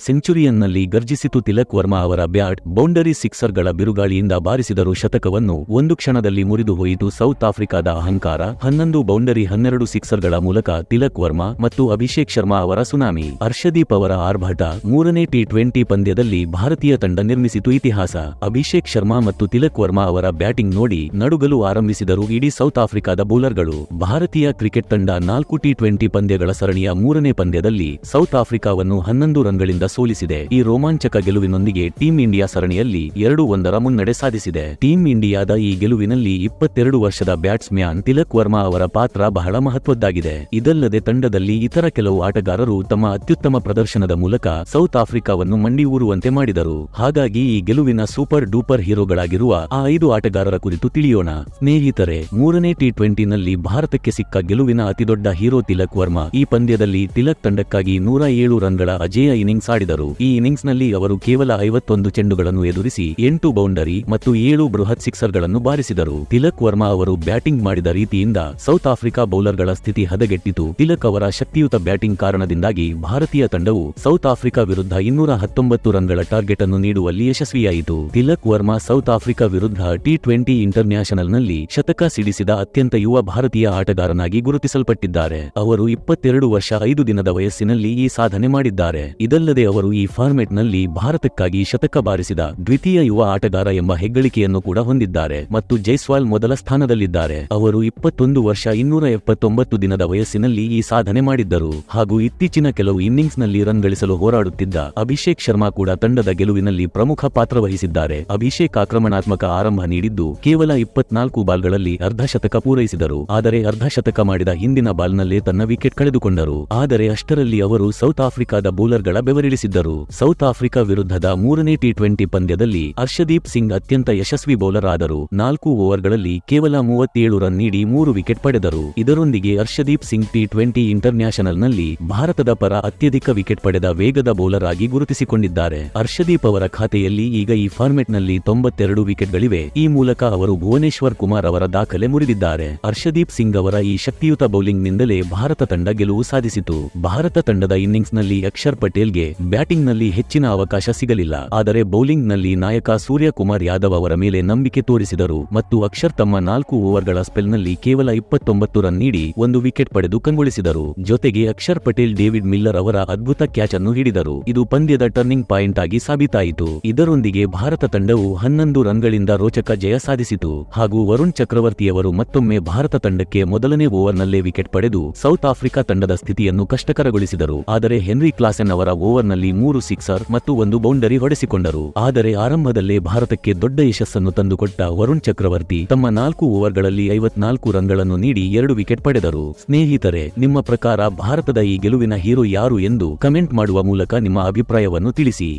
ಸೆಂಚುರಿಯನ್ನಲ್ಲಿ ಗರ್ಜಿಸಿತು ತಿಲಕ್ ವರ್ಮಾ ಅವರ bat, boundary ಸಿಕ್ಸರ್ಗಳ ಬಿರುಗಾಳಿಯಿಂದ ಬಾರಿಸಿದರು ಶತಕವನ್ನು. ಒಂದು ಕ್ಷಣದಲ್ಲಿ ಮುರಿದು ಹೋಯಿತು ಸೌತ್ ಆಫ್ರಿಕಾದ ಅಹಂಕಾರ. ಹನ್ನೊಂದು ಬೌಂಡರಿ ಹನ್ನೆರಡು ಸಿಕ್ಸರ್ಗಳ ಮೂಲಕ ತಿಲಕ್ ವರ್ಮಾ ಮತ್ತು ಅಭಿಷೇಕ್ ಶರ್ಮಾ ಅವರ ಸುನಾಮಿ. ಹರ್ಷದೀಪ್ ಅವರ ಆರ್ಭಟ ಮೂರನೇ ಟಿ ಟ್ವೆಂಟಿ ಪಂದ್ಯದಲ್ಲಿ ಭಾರತೀಯ ತಂಡ ನಿರ್ಮಿಸಿತು ಇತಿಹಾಸ. ಅಭಿಷೇಕ್ ಶರ್ಮಾ ಮತ್ತು ತಿಲಕ್ ವರ್ಮಾ ಅವರ ಬ್ಯಾಟಿಂಗ್ ನೋಡಿ ನಡುಗಲು ಆರಂಭಿಸಿದರು ಇಡೀ ಸೌತ್ ಆಫ್ರಿಕಾದ ಬೌಲರ್ಗಳು. ಭಾರತೀಯ ಕ್ರಿಕೆಟ್ ತಂಡ ನಾಲ್ಕು ಟಿ ಟ್ವೆಂಟಿ ಪಂದ್ಯಗಳ ಸರಣಿಯ ಮೂರನೇ ಪಂದ್ಯದಲ್ಲಿ ಸೌತ್ ಆಫ್ರಿಕಾವನ್ನು ಹನ್ನೊಂದು ರನ್ಗಳಿಂದ ಸೋಲಿಸಿದೆ. ಈ ರೋಮಾಂಚಕ ಗೆಲುವಿನೊಂದಿಗೆ ಟೀಂ ಇಂಡಿಯಾ ಸರಣಿಯಲ್ಲಿ ಎರಡು ಒಂದರ ಮುನ್ನಡೆ ಸಾಧಿಸಿದೆ. ಟೀಂ ಇಂಡಿಯಾದ ಈ ಗೆಲುವಿನಲ್ಲಿ ಇಪ್ಪತ್ತೆರಡು ವರ್ಷದ ಬ್ಯಾಟ್ಸ್ಮ್ಯಾನ್ ತಿಲಕ್ ವರ್ಮಾ ಅವರ ಪಾತ್ರ ಬಹಳ ಮಹತ್ವದ್ದಾಗಿದೆ. ಇದಲ್ಲದೆ ತಂಡದಲ್ಲಿ ಇತರ ಕೆಲವು ಆಟಗಾರರು ತಮ್ಮ ಅತ್ಯುತ್ತಮ ಪ್ರದರ್ಶನದ ಮೂಲಕ ಸೌತ್ ಆಫ್ರಿಕಾವನ್ನು ಮಂಡಿ ಊರುವಂತೆ ಮಾಡಿದರು. ಹಾಗಾಗಿ ಈ ಗೆಲುವಿನ ಸೂಪರ್ ಡೂಪರ್ ಹೀರೋಗಳಾಗಿರುವ ಆ ಐದು ಆಟಗಾರರ ಕುರಿತು ತಿಳಿಯೋಣ. ಸ್ನೇಹಿತರೆ, ಮೂರನೇ ಟಿ ಟ್ವೆಂಟಿನಲ್ಲಿ ಭಾರತಕ್ಕೆ ಸಿಕ್ಕ ಗೆಲುವಿನ ಅತಿದೊಡ್ಡ ಹೀರೋ ತಿಲಕ್ ವರ್ಮಾ ಈ ಪಂದ್ಯದಲ್ಲಿ ತಿಲಕ್ ತಂಡಕ್ಕಾಗಿ ನೂರ ಏಳು ರನ್ಗಳ ಅಜೇಯ ಇನ್ನಿಂಗ್ಸ್ ಆಡಿದರು ಈ ಇನ್ನಿಂಗ್ಸ್ನಲ್ಲಿ ಅವರು ಕೇವಲ ಐವತ್ತೊಂದು ಚೆಂಡುಗಳನ್ನು ಎದುರಿಸಿ ಎಂಟು ಬೌಂಡರಿ ಮತ್ತು ಏಳು ಬೃಹತ್ ಸಿಕ್ಸರ್ಗಳನ್ನು ಬಾರಿಸಿದರು. ತಿಲಕ್ ವರ್ಮಾ ಅವರು ಬ್ಯಾಟಿಂಗ್ ಮಾಡಿದ ರೀತಿಯಿಂದ ಸೌತ್ ಆಫ್ರಿಕಾ ಬೌಲರ್ಗಳ ಸ್ಥಿತಿ ಹದಗೆಟ್ಟಿತು. ತಿಲಕ್ ಅವರ ಶಕ್ತಿಯುತ ಬ್ಯಾಟಿಂಗ್ ಕಾರಣದಿಂದಾಗಿ ಭಾರತೀಯ ತಂಡವು ಸೌತ್ ಆಫ್ರಿಕಾ ವಿರುದ್ಧ ಇನ್ನೂರ ಹತ್ತೊಂಬತ್ತು ರನ್ಗಳ ಟಾರ್ಗೆಟ್ ಅನ್ನು ನೀಡುವಲ್ಲಿ ಯಶಸ್ವಿಯಾಯಿತು. ತಿಲಕ್ ವರ್ಮಾ ಸೌತ್ ಆಫ್ರಿಕಾ ವಿರುದ್ಧ ಟಿ ಟ್ವೆಂಟಿ ಇಂಟರ್ನ್ಯಾಷನಲ್ನಲ್ಲಿ ಶತಕ ಸಿಡಿಸಿದ ಅತ್ಯಂತ ಯುವ ಭಾರತೀಯ ಆಟಗಾರನಾಗಿ ಗುರುತಿಸಲ್ಪಟ್ಟಿದ್ದಾರೆ. ಅವರು ಇಪ್ಪತ್ತೆರಡು ವರ್ಷ ಐದು ದಿನದ ವಯಸ್ಸಿನಲ್ಲಿ ಈ ಸಾಧನೆ ಮಾಡಿದ್ದಾರೆ. ಇದಲ್ಲದೆ ಅವರು ಈ ಫಾರ್ಮೆಟ್ನಲ್ಲಿ ಭಾರತಕ್ಕಾಗಿ ಶತಕ ಬಾರಿಸಿದ ದ್ವಿತೀಯ ಯುವ ಆಟಗಾರ ಎಂಬ ಹೆಗ್ಗಳಿಕೆಯನ್ನು ಕೂಡ ಹೊಂದಿದ್ದಾರೆ ಮತ್ತು ಜೈಸ್ವಾಲ್ ಮೊದಲ ಸ್ಥಾನದಲ್ಲಿದ್ದಾರೆ. ಅವರು ಇಪ್ಪತ್ತೊಂದು ವರ್ಷ ಇನ್ನೂರ ಎಪ್ಪತ್ತೊಂಬತ್ತು ದಿನದ ವಯಸ್ಸಿನಲ್ಲಿ ಈ ಸಾಧನೆ ಮಾಡಿದ್ದರು ಹಾಗೂ ಇತ್ತೀಚಿನ ಕೆಲವು ಇನ್ನಿಂಗ್ಸ್ನಲ್ಲಿ ರನ್ ಗಳಿಸಲು ಹೋರಾಡುತ್ತಿದ್ದ ಅಭಿಷೇಕ್ ಶರ್ಮಾ ಕೂಡ ತಂಡದ ಗೆಲುವಿನಲ್ಲಿ ಪ್ರಮುಖ ಪಾತ್ರ ವಹಿಸಿದ್ದಾರೆ. ಅಭಿಷೇಕ್ ಆಕ್ರಮಣಾತ್ಮಕ ಆರಂಭ ನೀಡಿದ್ದು ಕೇವಲ ಇಪ್ಪತ್ನಾಲ್ಕು ಬಾಲ್ಗಳಲ್ಲಿ ಅರ್ಧ ಶತಕ ಪೂರೈಸಿದರು. ಆದರೆ ಅರ್ಧ ಶತಕ ಮಾಡಿದ ಹಿಂದಿನ ಬಾಲ್ನಲ್ಲೇ ತನ್ನ ವಿಕೆಟ್ ಕಳೆದುಕೊಂಡರು. ಆದರೆ ಅಷ್ಟರಲ್ಲಿ ಅವರು ಸೌತ್ ಆಫ್ರಿಕಾದ ಬೌಲರ್ಗಳ ಬೆವರಿಳಿಸಿದ್ದರು ಸೌತ್ ಆಫ್ರಿಕಾ ವಿರುದ್ಧದ ಮೂರನೇ ಟಿ ಟ್ವೆಂಟಿ ಪಂದ್ಯದಲ್ಲಿ ಹರ್ಷದೀಪ್ ಸಿಂಗ್ ಅತ್ಯಂತ ಯಶಸ್ವಿ ಬೌಲರ್ ಆದರು ನಾಲ್ಕು ಓವರ್ಗಳಲ್ಲಿ ಕೇವಲ ಮೂವತ್ತೇಳು ರನ್ ನೀಡಿ ಮೂರು ವಿಕೆಟ್ ಪಡೆದರು. ಇದರೊಂದಿಗೆ ಹರ್ಷದೀಪ್ ಸಿಂಗ್ ಟಿ ಟ್ವೆಂಟಿ ಇಂಟರ್ನ್ಯಾಷನಲ್ನಲ್ಲಿ ಭಾರತದ ಪರ ಅತ್ಯಧಿಕ ವಿಕೆಟ್ ಪಡೆದ ವೇಗದ ಬೌಲರ್ ಆಗಿ ಗುರುತಿಸಿಕೊಂಡಿದ್ದಾರೆ. ಹರ್ಷದೀಪ್ ಅವರ ಖಾತೆಯಲ್ಲಿ ಈಗ ಈ ಫಾರ್ಮೆಟ್ನಲ್ಲಿ ತೊಂಬತ್ತೆರಡು ವಿಕೆಟ್ಗಳಿವೆ. ಈ ಮೂಲಕ ಅವರು ಭುವನೇಶ್ವರ್ ಕುಮಾರ್ ಅವರ ದಾಖಲೆ ಮುರಿದಿದ್ದಾರೆ. ಹರ್ಷದೀಪ್ ಸಿಂಗ್ ಅವರ ಈ ಶಕ್ತಿಯುತ ಬೌಲಿಂಗ್ನಿಂದಲೇ ಭಾರತ ತಂಡ ಗೆಲುವು ಸಾಧಿಸಿತು. ಭಾರತ ತಂಡದ ಇನ್ನಿಂಗ್ಸ್ನಲ್ಲಿ ಅಕ್ಷರ್ ಪಟೇಲ್ಗೆ ಬ್ಯಾಟಿಂಗ್ನಲ್ಲಿ ಹೆಚ್ಚಿನ ಅವಕಾಶ ಸಿಗಲಿಲ್ಲ. ಆದರೆ ಬೌಲಿಂಗ್ನಲ್ಲಿ ನಾಯಕ ಸೂರ್ಯಕುಮಾರ್ ಯಾದವ್ ಅವರ ಮೇಲೆ ನಂಬಿಕೆ ತೋರಿಸಿದರು ಮತ್ತು ಅಕ್ಷರ್ ತಮ್ಮ ನಾಲ್ಕು ಓವರ್ಗಳ ಸ್ಪೆಲ್ನಲ್ಲಿ ಕೇವಲ ಇಪ್ಪತ್ತೊಂಬತ್ತು ರನ್ ನೀಡಿ ಒಂದು ವಿಕೆಟ್ ಪಡೆದು ಕಂಗೊಳಿಸಿದರು. ಜೊತೆಗೆ ಅಕ್ಷರ್ ಪಟೇಲ್, ಡೇವಿಡ್ ಮಿಲ್ಲರ್ ಅವರ ಅದ್ಭುತ ಕ್ಯಾಚ್ ಅನ್ನು ಹಿಡಿದರು. ಇದು ಪಂದ್ಯದ ಟರ್ನಿಂಗ್ ಪಾಯಿಂಟ್ ಆಗಿ ಸಾಬೀತಾಯಿತು. ಇದರೊಂದಿಗೆ ಭಾರತ ತಂಡವು ಹನ್ನೊಂದು ರನ್ಗಳಿಂದ ರೋಚಕ ಜಯ ಸಾಧಿಸಿತು. ಹಾಗೂ ವರುಣ್ ಚಕ್ರವರ್ತಿಯವರು ಮತ್ತೊಮ್ಮೆ ಭಾರತ ತಂಡಕ್ಕೆ ಮೊದಲನೇ ಓವರ್ನಲ್ಲೇ ವಿಕೆಟ್ ಪಡೆದು ಸೌತ್ ಆಫ್ರಿಕಾ ತಂಡದ ಸ್ಥಿತಿಯನ್ನು ಕಷ್ಟಕರಗೊಳಿಸಿದರು. ಆದರೆ ಹೆನ್ರಿ ಕ್ಲಾಸೆನ್ ಅವರ ಓವರ್ನಲ್ಲಿ ಮೂರು ಸಿಕ್ಸರ್ ಮತ್ತು ಒಂದು ಬೌಂಡರಿ ಹೊಡೆಸಿಕೊಂಡರು. ಆದರೆ ಆರಂಭದಲ್ಲೇ ಭಾರತಕ್ಕೆ ದೊಡ್ಡ ಯಶಸ್ಸನ್ನು ತಂದುಕೊಟ್ಟ ವರುಣ್ ಚಕ್ರವರ್ತಿ ತಮ್ಮ ನಾಲ್ಕು ಓವರ್ಗಳಲ್ಲಿ ಐವತ್ನಾಲ್ಕು ರನ್ಗಳನ್ನು ನೀಡಿ ಎರಡು ವಿಕೆಟ್ ಪಡೆದರು. ಸ್ನೇಹಿತರೆ, ನಿಮ್ಮ ಪ್ರಕಾರ ಭಾರತದ ಈ ಗೆಲುವಿನ ಹೀರೋ ಯಾರು ಎಂದು ಕಮೆಂಟ್ ಮಾಡುವ ಮೂಲಕ ನಿಮ್ಮ ಅಭಿಪ್ರಾಯವನ್ನು ತಿಳಿಸಿ.